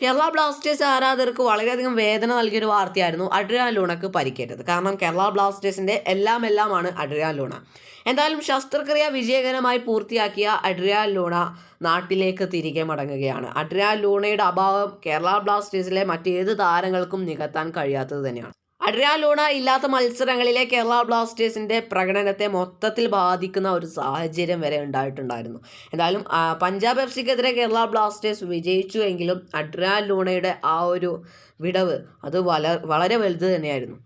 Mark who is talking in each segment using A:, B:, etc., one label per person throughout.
A: Kerala Blasters ആരാധകർക്ക് വളരെയധികം വേദന നൽകിയൊരു വാർത്തയായിരുന്നു അഡ്രിയാൻ ലൂണക്ക് പരിക്കേറ്റത്. കാരണം കേരള ബ്ലാസ്റ്റേഴ്സിന്റെ എല്ലാം എല്ലാമാണ് അഡ്രിയാൻ ലൂണ എന്തായാലും ശസ്ത്രക്രിയ വിജയകരമായി പൂർത്തിയാക്കിയ അഡ്രിയാൻ ലൂണ നാട്ടിലേക്ക് തിരികെ മടങ്ങുകയാണ്. അഡ്രിയാൻ ലൂണയുടെ അഭാവം കേരള ബ്ലാസ്റ്റേഴ്സിലെ മറ്റേത് താരങ്ങൾക്കും നികത്താൻ കഴിയാത്തത് തന്നെയാണ്. അഡ്രിയാൻ ലൂണ ഇല്ലാത്ത മത്സരങ്ങളിലെ കേരള ബ്ലാസ്റ്റേഴ്സിന്റെ പ്രകടനത്തെ മൊത്തത്തിൽ ബാധിക്കുന്ന ഒരു സാഹചര്യം വരെ ഉണ്ടായിട്ടുണ്ടായിരുന്നു. എന്തായാലും പഞ്ചാബ് എഫ് സിക്കെതിരെ കേരള ബ്ലാസ്റ്റേഴ്സ് വിജയിച്ചു എങ്കിലും അഡ്രാലൂണയുടെ ആ ഒരു വിടവ് അത് വളരെ വലുത് തന്നെയായിരുന്നു.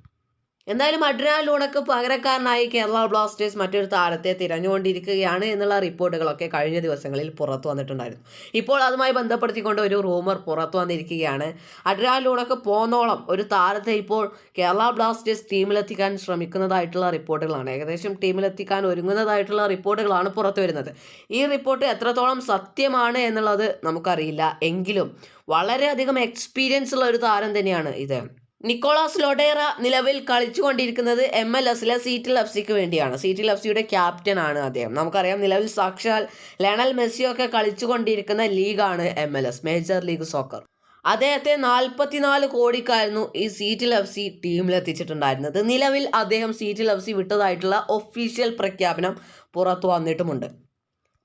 A: എന്തായാലും അഡ്രിനാൽ ലൂണക്ക് പകരക്കാരനായി കേരള ബ്ലാസ്റ്റേഴ്സ് മറ്റൊരു താരത്തെ തിരഞ്ഞുകൊണ്ടിരിക്കുകയാണ് എന്നുള്ള റിപ്പോർട്ടുകളൊക്കെ കഴിഞ്ഞ ദിവസങ്ങളിൽ പുറത്തു വന്നിട്ടുണ്ടായിരുന്നു. ഇപ്പോൾ അതുമായി ബന്ധപ്പെടുത്തിക്കൊണ്ട് ഒരു റൂമർ പുറത്തു വന്നിരിക്കുകയാണ്. അഡ്രിനാൽ ലൂണക്ക് പോന്നോളം ഒരു താരത്തെ ഇപ്പോൾ കേരള ബ്ലാസ്റ്റേഴ്സ് ടീമിലെത്തിക്കാൻ ശ്രമിക്കുന്നതായിട്ടുള്ള റിപ്പോർട്ടുകളാണ്. ഏകദേശം ടീമിലെത്തിക്കാൻ ഒരുങ്ങുന്നതായിട്ടുള്ള റിപ്പോർട്ടുകളാണ് പുറത്തു വരുന്നത്. ഈ റിപ്പോർട്ട് എത്രത്തോളം സത്യമാണ് എന്നുള്ളത് നമുക്കറിയില്ല. എങ്കിലും വളരെയധികം എക്സ്പീരിയൻസ് ഉള്ള ഒരു താരം തന്നെയാണ് ഇത്. നിക്കോളാസ് ലൊഡേറ നിലവിൽ കളിച്ചുകൊണ്ടിരിക്കുന്നത് എം എൽ എസിലെ സീറ്റിൽ എഫ്സിക്ക് വേണ്ടിയാണ്. സീറ്റിൽ എഫ്സിയുടെ ക്യാപ്റ്റൻ ആണ് അദ്ദേഹം. നമുക്കറിയാം നിലവിൽ സാക്ഷാൽ ലയണൽ മെസ്സിയൊക്കെ കളിച്ചുകൊണ്ടിരിക്കുന്ന ലീഗാണ് M L S major league soccer അദ്ദേഹത്തെ നാൽപ്പത്തിനാല് കോടിക്കായിരുന്നു ഈ സീറ്റിൽ എഫ് സി ടീമിലെത്തിച്ചിട്ടുണ്ടായിരുന്നത് നിലവിൽ അദ്ദേഹം സീറ്റിൽ എഫ് സി വിട്ടതായിട്ടുള്ള ഒഫീഷ്യൽ പ്രഖ്യാപനം പുറത്തു വന്നിട്ടുമുണ്ട്.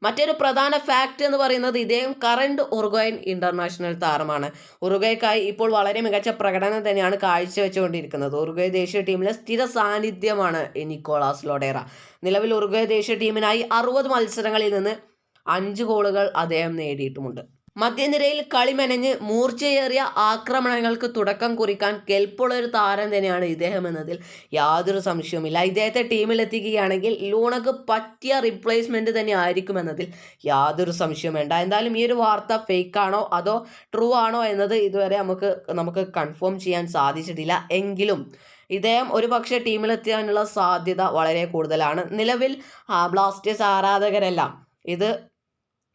A: മറ്റൊരു പ്രധാന ഫാക്റ്റ് എന്ന് പറയുന്നത് ഇദ്ദേഹം കറണ്ട് ഉറുഗോയൻ ഇന്റർനാഷണൽ താരമാണ്. ഉറുഗ്വയ്ക്കായി ഇപ്പോൾ വളരെ മികച്ച പ്രകടനം തന്നെയാണ് കാഴ്ചവെച്ചുകൊണ്ടിരിക്കുന്നത്. ഉറുഗോയ ദേശീയ ടീമിലെ സ്ഥിര സാന്നിധ്യമാണ് നിക്കോളാസ് ലോഡേറ. നിലവിൽ ഉറുഗോയ ദേശീയ ടീമിനായി അറുപത് മത്സരങ്ങളിൽ നിന്ന് അഞ്ച് ഗോളുകൾ അദ്ദേഹം നേടിയിട്ടുമുണ്ട്. മധ്യനിരയിൽ കളിമെനഞ്ഞ് മൂർച്ചയേറിയ ആക്രമണങ്ങൾക്ക് തുടക്കം കുറിക്കാൻ കെൽപ്പുള്ള ഒരു താരം തന്നെയാണ് ഇദ്ദേഹം എന്നതിൽ യാതൊരു സംശയവുമില്ല. ഇദ്ദേഹത്തെ ടീമിലെത്തിക്കുകയാണെങ്കിൽ ലൂണക്ക് പറ്റിയ റിപ്ലേസ്മെന്റ് തന്നെ ആയിരിക്കും എന്നതിൽ യാതൊരു സംശയവും വേണ്ട. എന്തായാലും ഈ ഒരു വാർത്ത ഫേക്ക് ആണോ അതോ ട്രൂ ആണോ എന്നത് ഇതുവരെ നമുക്ക് നമുക്ക് കൺഫേം ചെയ്യാൻ സാധിച്ചിട്ടില്ല. എങ്കിലും ഇദ്ദേഹം ഒരു പക്ഷേ ടീമിലെത്താനുള്ള സാധ്യത വളരെ കൂടുതലാണ്. നിലവിൽ ബ്ലാസ്റ്റേഴ്സ് ആരാധകരെല്ലാം ഇത്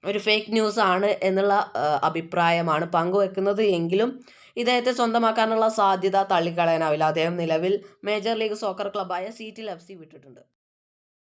A: ഒരു ഫേക്ക് ന്യൂസ് ആണ് എന്നുള്ള അഭിപ്രായമാണ് പങ്കുവെക്കുന്നത്. എങ്കിലും ഇദ്ദേഹത്തെ സ്വന്തമാക്കാനുള്ള സാധ്യത തള്ളിക്കളയാനാവില്ല. അദ്ദേഹം നിലവിൽ മേജർ ലീഗ് സോക്കർ ക്ലബ്ബായ സീറ്റിൽ എഫ് സി വിട്ടിട്ടുണ്ട്.